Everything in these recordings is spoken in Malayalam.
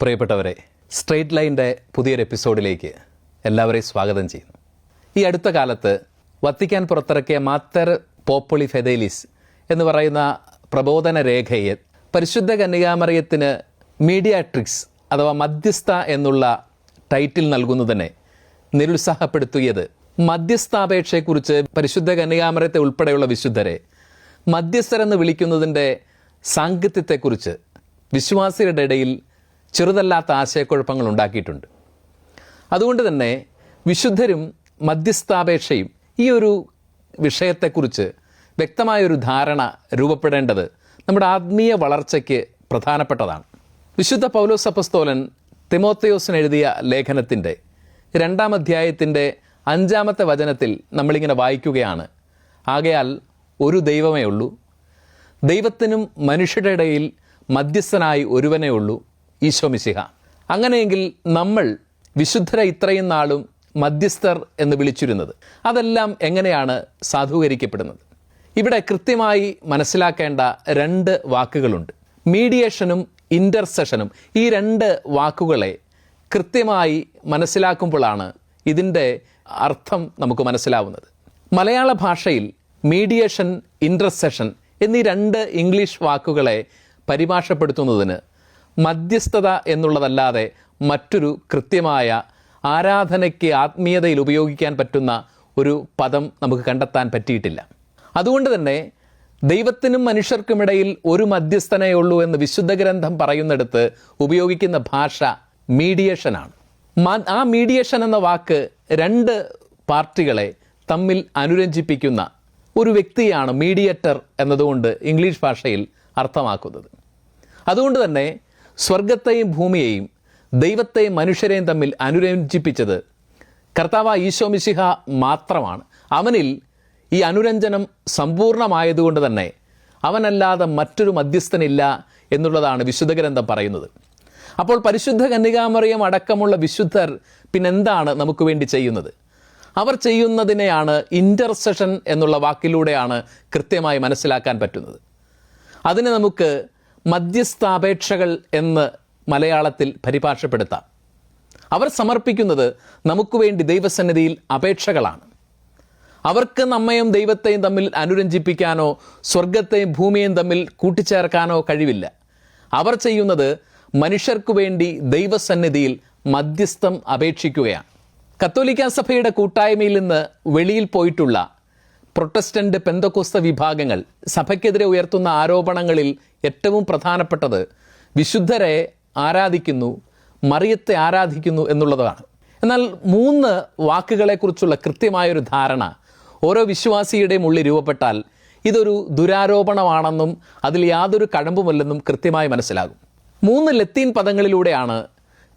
പ്രിയപ്പെട്ടവരെ സ്ട്രെയിറ്റ് ലൈന്റെ പുതിയൊരു എപ്പിസോഡിലേക്ക് എല്ലാവരെയും സ്വാഗതം ചെയ്യുന്നു. ഈ അടുത്ത കാലത്ത് വത്തിക്കാൻ പുറത്തിറക്കിയ മാത്തർ പോപ്പുളി ഫെദേലിസ് എന്ന് പറയുന്ന പ്രബോധന രേഖയെ പരിശുദ്ധ കന്യകാമറിയത്തിന് മീഡിയാട്രിക്സ് അഥവാ മധ്യസ്ഥ എന്നുള്ള ടൈറ്റിൽ നൽകുന്നതിനെ നിരുത്സാഹപ്പെടുത്തിയത് മധ്യസ്ഥാപേക്ഷയെക്കുറിച്ച് പരിശുദ്ധ കന്യകാമരത്തെ ഉൾപ്പെടെയുള്ള വിശുദ്ധരെ മധ്യസ്ഥരെന്ന് വിളിക്കുന്നതിന്റെ സാങ്കത്യത്തെക്കുറിച്ച് വിശ്വാസികളുടെ ഇടയിൽ ചെറുതല്ലാത്ത ആശയക്കുഴപ്പങ്ങൾ ഉണ്ടാക്കിയിട്ടുണ്ട്. അതുകൊണ്ട് തന്നെ വിശുദ്ധരും മധ്യസ്ഥാപേക്ഷയും ഈ ഒരു വിഷയത്തെക്കുറിച്ച് വ്യക്തമായൊരു ധാരണ രൂപപ്പെടേണ്ടത് നമ്മുടെ ആത്മീയ വളർച്ചയ്ക്ക് പ്രധാനപ്പെട്ടതാണ്. വിശുദ്ധ പൗലോസ് അപ്പസ്തോലൻ തിമോത്തയോസിന് എഴുതിയ ലേഖനത്തിന്റെ രണ്ടാം അധ്യായത്തിന്റെ അഞ്ചാമത്തെ വചനത്തിൽ നമ്മളിങ്ങനെ വായിക്കുകയാണ്. ആകയാൽ ഒരു ദൈവമേ ഉള്ളൂ. ദൈവത്തിനും മനുഷ്യരുടെ ഇടയിൽ മധ്യസ്ഥനായി ഒരുവനേ ഉള്ളൂ. ഈശോ മിശിഹ. അങ്ങനെയെങ്കിൽ നമ്മൾ വിശുദ്ധരെ ഇത്രയും നാളും മധ്യസ്ഥർ എന്ന് വിളിച്ചിരുന്നത്. അതെല്ലാം എങ്ങനെയാണ് സാധൂകരിക്കപ്പെടുന്നത്? ഇവിടെ കൃത്യമായി മനസ്സിലാക്കേണ്ട രണ്ട് വാക്കുകളുണ്ട്. മീഡിയേഷനും ഇന്റർസെഷനും ഈ രണ്ട് വാക്കുകളെ കൃത്യമായി മനസ്സിലാക്കുമ്പോഴാണ് ഇതിന്റെ അർത്ഥം നമുക്ക് മനസ്സിലാവുന്നത്. മലയാള ഭാഷയിൽ മീഡിയേഷൻ ഇന്റർസെഷൻ എന്നീ രണ്ട് ഇംഗ്ലീഷ് വാക്കുകളെ പരിഭാഷപ്പെടുത്തുന്നതിന് മധ്യസ്ഥത എന്നുള്ളതല്ലാതെ മറ്റൊരു കൃത്യമായ ആരാധനയ്ക്ക് ആത്മീയതയിൽ ഉപയോഗിക്കാൻ പറ്റുന്ന ഒരു പദം നമുക്ക് കണ്ടെത്താൻ പറ്റിയിട്ടില്ല. അതുകൊണ്ട് തന്നെ ദൈവത്തിനും മനുഷ്യർക്കുമിടയിൽ ഒരു മധ്യസ്ഥനേ ഉള്ളൂ എന്ന് വിശുദ്ധ ഗ്രന്ഥം പറയുന്നിടത്ത് ഉപയോഗിക്കുന്ന ഭാഷ മീഡിയേഷനാണ് ആ മീഡിയേഷൻ എന്ന വാക്ക് രണ്ട് പാർട്ടികളെ തമ്മിൽ അനുരഞ്ജിപ്പിക്കുന്ന ഒരു വ്യക്തിയാണ് മീഡിയേറ്റർ എന്നതുകൊണ്ട് ഇംഗ്ലീഷ് ഭാഷയിൽ അർത്ഥമാക്കുന്നത്. അതുകൊണ്ട് തന്നെ സ്വർഗത്തെയും ഭൂമിയെയും ദൈവത്തെയും മനുഷ്യരെയും തമ്മിൽ അനുരഞ്ജിപ്പിച്ചത് കർത്താവ് ഈശോമിശിഹ മാത്രമാണ്. അവനിൽ ഈ അനുരഞ്ജനം സമ്പൂർണമായതുകൊണ്ട് തന്നെ അവനല്ലാതെ മറ്റൊരു മധ്യസ്ഥനില്ല എന്നുള്ളതാണ് വിശുദ്ധ ഗ്രന്ഥം പറയുന്നത്. അപ്പോൾ പരിശുദ്ധ കന്യകാമറിയം അടക്കമുള്ള വിശുദ്ധർ പിന്നെന്താണ് നമുക്ക് വേണ്ടി ചെയ്യുന്നത്? അവർ ചെയ്യുന്നതിനെയാണ് ഇന്റർസെഷൻ എന്നുള്ള വാക്കിലൂടെയാണ് കൃത്യമായി മനസ്സിലാക്കാൻ പറ്റുന്നത്. അതിനെ നമുക്ക് മധ്യസ്ഥാപേക്ഷകൾ എന്ന് മലയാളത്തിൽ പരിഭാഷപ്പെടുത്താം. അവർ സമർപ്പിക്കുന്നത് നമുക്ക് വേണ്ടി ദൈവസന്നിധിയിൽ അപേക്ഷകളാണ്. അവർക്ക് നമ്മയും ദൈവത്തെയും തമ്മിൽ അനുരഞ്ജിപ്പിക്കാനോ സ്വർഗത്തെയും ഭൂമിയെയും തമ്മിൽ കൂട്ടിച്ചേർക്കാനോ കഴിവില്ല. അവർ ചെയ്യുന്നത് മനുഷ്യർക്കു വേണ്ടി ദൈവസന്നിധിയിൽ മധ്യസ്ഥം അപേക്ഷിക്കുകയാണ്. കത്തോലിക്ക സഭയുടെ കൂട്ടായ്മയിൽ നിന്ന് വെളിയിൽ പോയിട്ടുള്ള പ്രൊട്ടസ്റ്റന്റ് പെന്തക്കോസ്ത വിഭാഗങ്ങൾ സഭയ്ക്കെതിരെ ഉയർത്തുന്ന ആരോപണങ്ങളിൽ ഏറ്റവും പ്രധാനപ്പെട്ടത് വിശുദ്ധരെ ആരാധിക്കുന്നു മറിയത്തെ ആരാധിക്കുന്നു എന്നുള്ളതാണ്. എന്നാൽ മൂന്ന് വാക്കുകളെക്കുറിച്ചുള്ള കൃത്യമായൊരു ധാരണ ഓരോ വിശ്വാസിയുടെയും ഉള്ളിൽ രൂപപ്പെട്ടാൽ ഇതൊരു ദുരാരോപണമാണെന്നും അതിൽ യാതൊരു കഴമ്പുമല്ലെന്നും കൃത്യമായി മനസ്സിലാകും. മൂന്ന് ലത്തീൻ പദങ്ങളിലൂടെയാണ്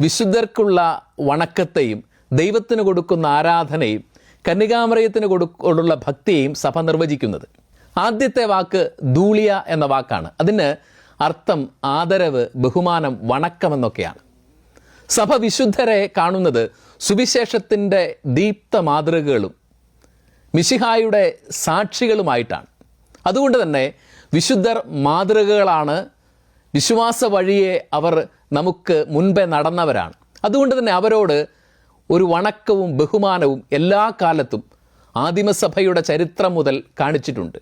വിശുദ്ധർക്കുള്ള വണക്കത്തെയും ദൈവത്തിന് കൊടുക്കുന്ന ആരാധനയും കന്യകാമറയത്തിന് കൊടുക്കുള്ള ഭക്തിയെയും സഭ നിർവചിക്കുന്നത്. ആദ്യത്തെ വാക്ക് ധൂളിയ എന്ന വാക്കാണ്. അതിന് അർത്ഥം ആദരവ് ബഹുമാനം വണക്കം എന്നൊക്കെയാണ് സഭ വിശുദ്ധരെ കാണുന്നത് സുവിശേഷത്തിന്റെ ദീപ്ത മാതൃകകളും മിശിഹായുടെ സാക്ഷികളുമായിട്ടാണ്. അതുകൊണ്ട് തന്നെ വിശുദ്ധർ മാതൃകകളാണ്. വിശ്വാസ വഴിയെ അവർ നമുക്ക് മുൻപേ നടന്നവരാണ്. അതുകൊണ്ട് തന്നെ അവരോട് ഒരു വണക്കവും ബഹുമാനവും എല്ലാ കാലത്തും ആദിമസഭയുടെ ചരിത്രം മുതൽ കാണിച്ചിട്ടുണ്ട്.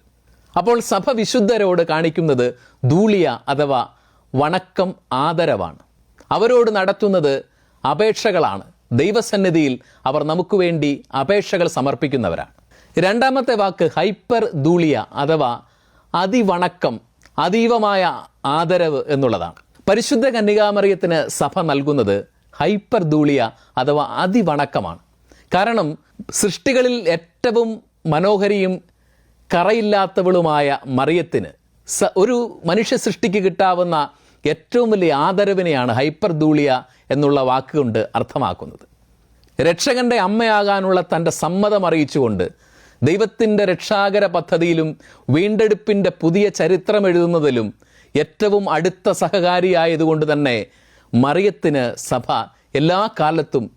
അപ്പോൾ സഭ വിശുദ്ധരോട് കാണിക്കുന്നത് ധൂളിയ അഥവാ വണക്കം ആദരവാണ്. അവരോട് നടത്തുന്നത് അപേക്ഷകളാണ്. ദൈവസന്നിധിയിൽ അവർ നമുക്ക് വേണ്ടി അപേക്ഷകൾ സമർപ്പിക്കുന്നവരാണ്. രണ്ടാമത്തെ വാക്ക് ഹൈപ്പർ ധൂളിയ അഥവാ അതിവണക്കം അതീവമായ ആദരവ് എന്നുള്ളതാണ്. പരിശുദ്ധ കന്യകാമറിയത്തിന് സഭ നൽകുന്നത് ഹൈപ്പർ ധൂളിയ അഥവാ അതിവണക്കമാണ്. കാരണം സൃഷ്ടികളിൽ ഏറ്റവും മനോഹരിയും കറയില്ലാത്തവളുമായ മറിയത്തിന് സ ഒരു മനുഷ്യ സൃഷ്ടിക്ക് കിട്ടാവുന്ന ഏറ്റവും വലിയ ആദരവിനെയാണ് ഹൈപ്പർ ധൂളിയ എന്നുള്ള വാക്കുകൊണ്ട് അർത്ഥമാക്കുന്നത്. രക്ഷകന്റെ അമ്മയാകാനുള്ള തന്റെ സമ്മതം അറിയിച്ചുകൊണ്ട് ദൈവത്തിന്റെ രക്ഷാകര പദ്ധതിയിലും വീണ്ടെടുപ്പിന്റെ പുതിയ ചരിത്രം എഴുതുന്നതിലും ഏറ്റവും അടുത്ത സഹകാരിയായതുകൊണ്ട് തന്നെ മറിയത്തിന് സഭ എല്ലാ കാലത്തും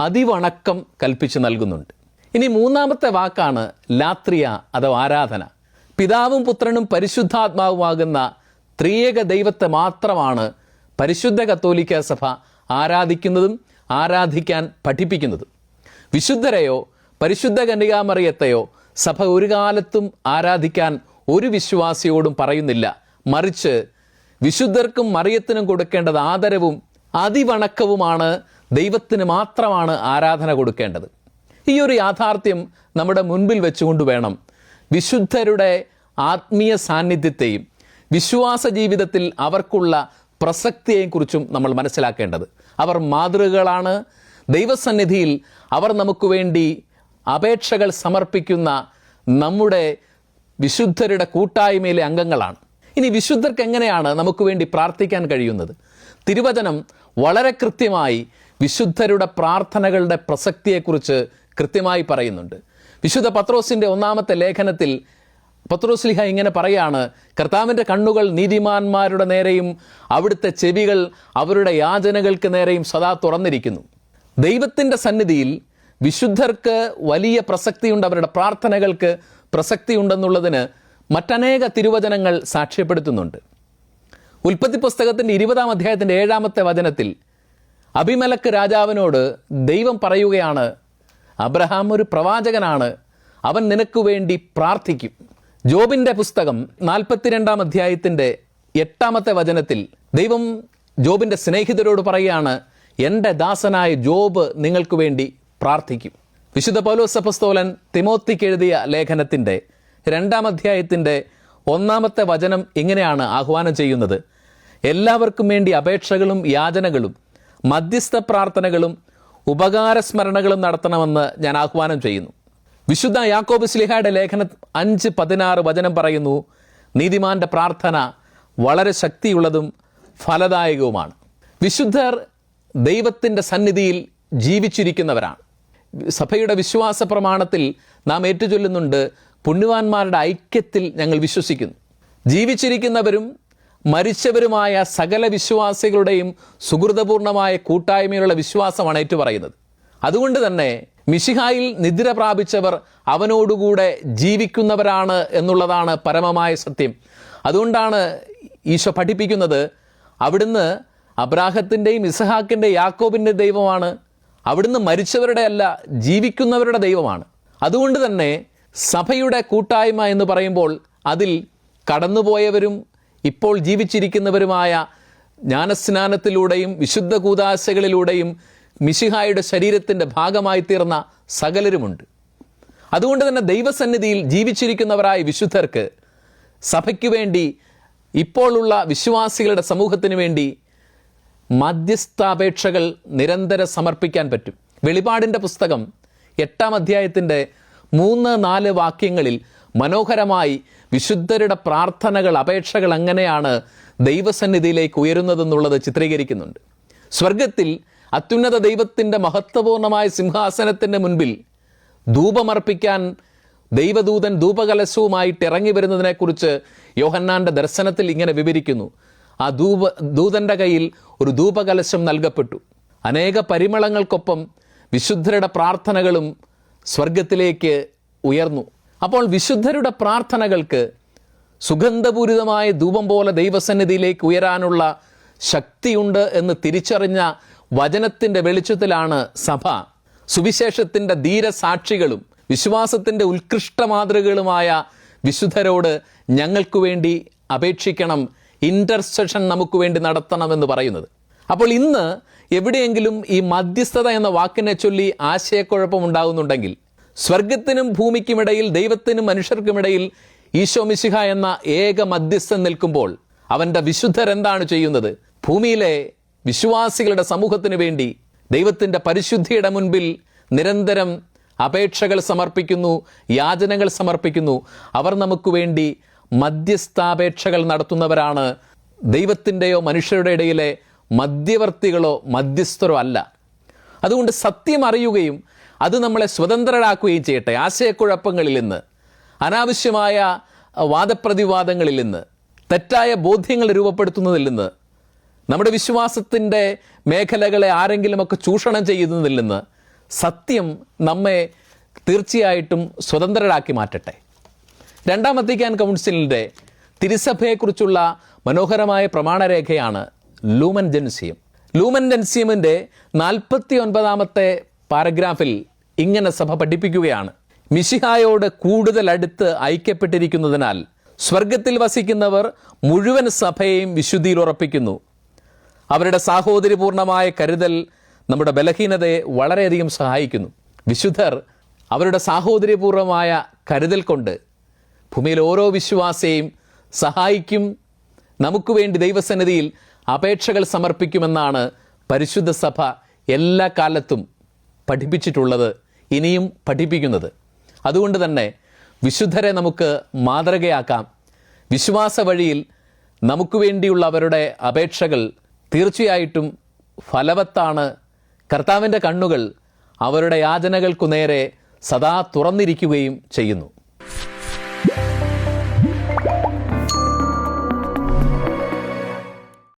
അതിവണക്കം കൽപ്പിച്ചു നൽകുന്നുണ്ട്. ഇനി മൂന്നാമത്തെ വാക്കാണ് ലാത്രിയ അഥവാ ആരാധന. പിതാവും പുത്രനും പരിശുദ്ധാത്മാവുമാകുന്ന ത്രിയേക ദൈവത്തെ മാത്രമാണ് പരിശുദ്ധ കത്തോലിക്ക സഭ ആരാധിക്കുന്നതും ആരാധിക്കാൻ പഠിപ്പിക്കുന്നതും. വിശുദ്ധരെയോ പരിശുദ്ധ കന്യകാമറിയത്തെയോ സഭ ഒരു കാലത്തും ആരാധിക്കാൻ ഒരു വിശ്വാസിയോടും പറയുന്നില്ല. മറിച്ച് വിശുദ്ധർക്കും മറിയത്തിനും കൊടുക്കേണ്ടത് ആദരവും അതിവണക്കവുമാണ്. ദൈവത്തിന് മാത്രമാണ് ആരാധന കൊടുക്കേണ്ടത്. ഈ ഒരു യാഥാർത്ഥ്യം നമ്മുടെ മുൻപിൽ വെച്ചുകൊണ്ട് വേണം. വിശുദ്ധരുടെ ആത്മീയ സാന്നിധ്യത്തെയും വിശ്വാസ ജീവിതത്തിൽ അവർക്കുള്ള പ്രസക്തിയെയും കുറിച്ചും നമ്മൾ മനസ്സിലാക്കേണ്ടത്. അവർ മാതൃകകളാണ് ദൈവസന്നിധിയിൽ അവർ നമുക്ക് വേണ്ടി അപേക്ഷകൾ സമർപ്പിക്കുന്ന നമ്മുടെ വിശുദ്ധരുടെ കൂട്ടായ്മയിലെ അംഗങ്ങളാണ്. ഇനി വിശുദ്ധർക്ക് എങ്ങനെയാണ് നമുക്ക് വേണ്ടി പ്രാർത്ഥിക്കാൻ കഴിയുന്നത്? തിരുവചനം വളരെ കൃത്യമായി വിശുദ്ധരുടെ പ്രാർത്ഥനകളുടെ പ്രസക്തിയെക്കുറിച്ച് കൃത്യമായി പറയുന്നുണ്ട്. വിശുദ്ധ പത്രോസിന്റെ ഒന്നാമത്തെ ലേഖനത്തിൽ പത്രോസ്ലിഹ ഇങ്ങനെ പറയാണ് കർത്താവിന്റെ കണ്ണുകൾ നീതിമാന്മാരുടെ നേരെയും അവിടുത്തെ ചെവികൾ അവരുടെ യാചനകൾക്ക് നേരെയും സദാ തുറന്നിരിക്കുന്നു. ദൈവത്തിന്റെ സന്നിധിയിൽ വിശുദ്ധർക്ക് വലിയ പ്രസക്തിയുണ്ട് അവരുടെ പ്രാർത്ഥനകൾക്ക് പ്രസക്തിയുണ്ടെന്നുള്ളതിന് മറ്റനേക തിരുവചനങ്ങൾ സാക്ഷ്യപ്പെടുത്തുന്നുണ്ട്. ഉൽപ്പത്തി പുസ്തകത്തിന്റെ ഇരുപതാം അധ്യായത്തിന്റെ ഏഴാമത്തെ വചനത്തിൽ അഭിമലക്ക് രാജാവിനോട് ദൈവം പറയുകയാണ് അബ്രഹാം ഒരു പ്രവാചകനാണ് അവൻ നിനക്ക് വേണ്ടി പ്രാർത്ഥിക്കും. ജോബിന്റെ പുസ്തകം നാൽപ്പത്തിരണ്ടാം അധ്യായത്തിന്റെ എട്ടാമത്തെ വചനത്തിൽ ദൈവം ജോബിന്റെ സ്നേഹിതരോട് പറയുകയാണ് എന്റെ ദാസനായ ജോബ് നിങ്ങൾക്ക് വേണ്ടി പ്രാർത്ഥിക്കും. വിശുദ്ധ പൗലോസ് പുസ്തോലൻ തിമോത്തിക്ക് എഴുതിയ ലേഖനത്തിന്റെ രണ്ടാം അധ്യായത്തിന്റെ ഒന്നാമത്തെ വചനം ഇങ്ങനെയാണ് ആഹ്വാനം ചെയ്യുന്നത്. എല്ലാവർക്കും വേണ്ടി അപേക്ഷകളും യാചനകളും മധ്യസ്ഥ പ്രാർത്ഥനകളും ഉപകാരസ്മരണകളും നടത്തണമെന്ന് ഞാൻ ആഹ്വാനം ചെയ്യുന്നു. വിശുദ്ധ യാക്കോബ് സ്ലിഹയുടെ ലേഖനം അഞ്ച് പതിനാറ് വചനം പറയുന്നു നീതിമാന്റെ പ്രാർത്ഥന വളരെ ശക്തിയുള്ളതും ഫലദായകവുമാണ്. വിശുദ്ധർ ദൈവത്തിന്റെ സന്നിധിയിൽ ജീവിച്ചിരിക്കുന്നവരാണ്. സഭയുടെ വിശ്വാസ പ്രമാണത്തിൽ നാം ഏറ്റുചൊല്ലുന്നുണ്ട് പുണ്യവാന്മാരുടെ ഐക്യത്തിൽ ഞങ്ങൾ വിശ്വസിക്കുന്നു. ജീവിച്ചിരിക്കുന്നവരും മരിച്ചവരുമായ സകല വിശ്വാസികളുടെയും സുഹൃതപൂർണമായ കൂട്ടായ്മയിലുള്ള വിശ്വാസമാണ് ഏറ്റുപറയുന്നത്. അതുകൊണ്ട് തന്നെ മിശിഹായിൽ നിദ്ര പ്രാപിച്ചവർ അവനോടുകൂടെ ജീവിക്കുന്നവരാണ് എന്നുള്ളതാണ് പരമമായ സത്യം. അതുകൊണ്ടാണ് ഈശോ പഠിപ്പിക്കുന്നത് അവിടുന്ന് അബ്രാഹത്തിന്റെയും ഇസഹാക്കിന്റെ യാക്കോബിന്റെ ദൈവമാണ്. അവിടുന്ന് മരിച്ചവരുടെ അല്ല ജീവിക്കുന്നവരുടെ ദൈവമാണ്. അതുകൊണ്ട് തന്നെ സഭയുടെ കൂട്ടായ്മ എന്ന് പറയുമ്പോൾ അതിൽ കടന്നുപോയവരും ഇപ്പോൾ ജീവിച്ചിരിക്കുന്നവരുമായ ജ്ഞാനസ്നാനത്തിലൂടെയും വിശുദ്ധ കൂതാശകളിലൂടെയും മിശിഹായുടെ ശരീരത്തിന്റെ ഭാഗമായി തീർന്ന സകലരുമുണ്ട്. അതുകൊണ്ട് തന്നെ ദൈവസന്നിധിയിൽ ജീവിച്ചിരിക്കുന്നവരായ വിശുദ്ധർക്ക് സഭയ്ക്ക് വേണ്ടി ഇപ്പോഴുള്ള വിശ്വാസികളുടെ സമൂഹത്തിന് വേണ്ടി മധ്യസ്ഥാപേക്ഷകൾ നിരന്തരം സമർപ്പിക്കാൻ പറ്റും. വെളിപാടിന്റെ പുസ്തകം എട്ടാം അധ്യായത്തിന്റെ മൂന്ന് നാല് വാക്യങ്ങളിൽ മനോഹരമായി വിശുദ്ധരുടെ പ്രാർത്ഥനകൾ അപേക്ഷകൾ എങ്ങനെയാണ് ദൈവസന്നിധിയിലേക്ക് ഉയരുന്നതെന്നുള്ളത് ചിത്രീകരിക്കുന്നുണ്ട്. സ്വർഗത്തിൽ അത്യുന്നത ദൈവത്തിന്റെ മഹത്വപൂർണമായ സിംഹാസനത്തിന്റെ മുൻപിൽ ധൂപമർപ്പിക്കാൻ ദൈവദൂതൻ ധൂപകലശവുമായിട്ട് ഇറങ്ങി വരുന്നതിനെക്കുറിച്ച് യോഹന്നാന്റെ ദർശനത്തിൽ ഇങ്ങനെ വിവരിക്കുന്നു. ആ ധൂപ ദൂതന്റെ കയ്യിൽ ഒരു ധൂപകലശം നൽകപ്പെട്ടു. അനേക പരിമളങ്ങൾക്കൊപ്പം വിശുദ്ധരുടെ പ്രാർത്ഥനകളും സ്വർഗത്തിലേക്ക് ഉയർന്നു. അപ്പോൾ വിശുദ്ധരുടെ പ്രാർത്ഥനകൾക്ക് സുഗന്ധപൂരിതമായ ധൂപം പോലെ ദൈവസന്നിധിയിലേക്ക് ഉയരാനുള്ള ശക്തിയുണ്ട് എന്ന് തിരിച്ചറിഞ്ഞ വചനത്തിന്റെ വെളിച്ചത്തിലാണ് സഭ. സുവിശേഷത്തിന്റെ ധീരസാക്ഷികളും വിശ്വാസത്തിന്റെ ഉത്കൃഷ്ട മാതൃകകളുമായ വിശുദ്ധരോട് ഞങ്ങൾക്ക് വേണ്ടി അപേക്ഷിക്കണം ഇന്റർസെഷൻ നമുക്ക് വേണ്ടി നടത്തണമെന്ന് പറയുന്നത്. അപ്പോൾ ഇന്ന് എവിടെയെങ്കിലും ഈ മധ്യസ്ഥത എന്ന വാക്കിനെ ചൊല്ലി ആശയക്കുഴപ്പം ഉണ്ടാകുന്നുണ്ടെങ്കിൽ സ്വർഗത്തിനും ഭൂമിക്കുമിടയിൽ ദൈവത്തിനും മനുഷ്യർക്കുമിടയിൽ ഈശോ മിശിഹ എന്ന ഏക മധ്യസ്ഥൻ നിൽക്കുമ്പോൾ അവന്റെ വിശുദ്ധരെന്താണ് ചെയ്യുന്നത്? ഭൂമിയിലെ വിശ്വാസികളുടെ സമൂഹത്തിന് വേണ്ടി ദൈവത്തിന്റെ പരിശുദ്ധിയുടെ മുൻപിൽ നിരന്തരം അപേക്ഷകൾ സമർപ്പിക്കുന്നു യാചനകൾ സമർപ്പിക്കുന്നു. അവർ നമുക്ക് വേണ്ടി മധ്യസ്ഥാപേക്ഷകൾ നടത്തുന്നവരാണ് ദൈവത്തിന്റെയോ മനുഷ്യരുടെ ഇടയിലെ മധ്യവർത്തികളോ മധ്യസ്ഥരോ അല്ല. അതുകൊണ്ട് സത്യം അറിയുകയും അത് നമ്മളെ സ്വതന്ത്രരാക്കുകയും ചെയ്യട്ടെ. ആശയക്കുഴപ്പങ്ങളിൽ നിന്ന് അനാവശ്യമായ വാദപ്രതിവാദങ്ങളിൽ നിന്ന് തെറ്റായ ബോധ്യങ്ങൾ രൂപപ്പെടുത്തുന്നതിൽ നിന്ന് നമ്മുടെ വിശ്വാസത്തിന്റെ മേഖലകളെ ആരെങ്കിലുമൊക്കെ ചൂഷണം ചെയ്യുന്നതിൽ നിന്ന് സത്യം നമ്മെ തീർച്ചയായിട്ടും സ്വതന്ത്രരാക്കി മാറ്റട്ടെ. രണ്ടാം വത്തിക്കാൻ കൗൺസിലിന്റെ തിരുസഭയെക്കുറിച്ചുള്ള മനോഹരമായ പ്രമാണരേഖയാണ് ലൂമൻ ജെൻസിയം. ലൂമൻ ജെൻസിയമിന്റെ നാൽപ്പത്തി ഒൻപതാമത്തെ പാരഗ്രാഫിൽ ഇങ്ങനെ സഭ പഠിപ്പിക്കുകയാണ്. മിശിഹായോട് കൂടുതൽ അടുത്ത് ഐക്യപ്പെട്ടിരിക്കുന്നതിനാൽ സ്വർഗത്തിൽ വസിക്കുന്നവർ മുഴുവൻ സഭയെയും വിശുദ്ധിയിൽ ഉറപ്പിക്കുന്നു. അവരുടെ സാഹോദര്യപൂർണമായ കരുതൽ നമ്മുടെ ബലഹീനതയെ വളരെയധികം സഹായിക്കുന്നു. വിശുദ്ധർ അവരുടെ സാഹോദര്യപൂർവമായ കരുതൽ കൊണ്ട് ഭൂമിയിൽ ഓരോ വിശ്വാസിയെയും സഹായിക്കും. നമുക്ക് വേണ്ടി ദൈവസന്നിധിയിൽ അപേക്ഷകൾ സമർപ്പിക്കുമെന്നാണ് പരിശുദ്ധ സഭ എല്ലാ കാലത്തും പഠിപ്പിച്ചിട്ടുള്ളത് ഇനിയും പഠിപ്പിക്കുന്നത്. അതുകൊണ്ട് തന്നെ വിശുദ്ധരെ നമുക്ക് മാതൃകയാക്കാം. വിശ്വാസ വഴിയിൽ നമുക്ക് വേണ്ടിയുള്ള അവരുടെ അപേക്ഷകൾ തീർച്ചയായിട്ടും ഫലവത്താണ്. കർത്താവിന്റെ കണ്ണുകൾ അവരുടെ യാചനകൾക്കു നേരെ സദാ തുറന്നിരിക്കുകയും ചെയ്യുന്നു.